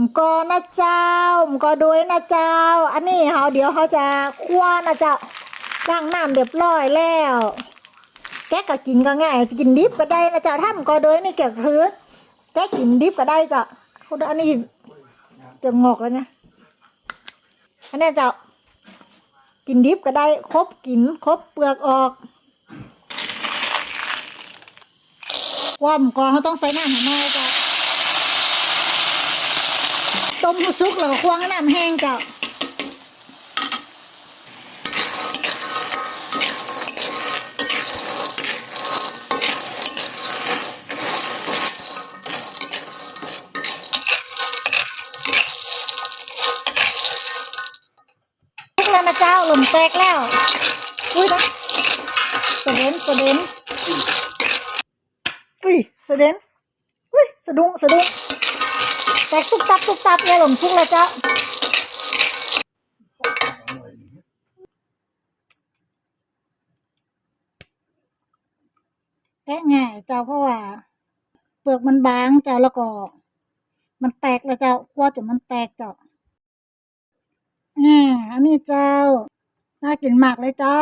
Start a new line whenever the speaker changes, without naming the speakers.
มกอนะเจ้ามกอด้วยนะเจ้า อันนี้เขาเดี๋ยวเขาจะคั่วนะเจ้าล้างน้ำเรียบร้อยแล้ว แกก็กินก็ง่ายกินดิบก็ได้นะเจ้าถ้ามกอด้วยนี่เกี่ยวกับคือแกกินดิบก็ได้เจ้าคุณอันนี้จะงอกแล้วเนี่ยอันนี้เจ้ากินดิบก็ได้ครบกินครบเปลือกออกว่ามกอเขาต้องใส่น้ำหน้อยจ้า ต้มให้สุกแล้วก็ควงน้ำแห้งเจ้าสุกแล้วนะเจ้าหล่มแตกแล้ว อุ้ยนะสะเด็นสะเด็นอุ้ยสะเด็นอุ้ยสะดุ้งสะดุ้ง ตกตุ๊บตับตุ๊บตับเลยหลงซุกแล้วเจ้าแกะง่ายเจ้าเพราะว่า เปลือกมันบางเจ้าแล้วก็ มันแตกแล้วเจ้ากลัวจนมันแตกเจ้าอ่าอันนี้เจ้าน่ากินมากเลยเจ้า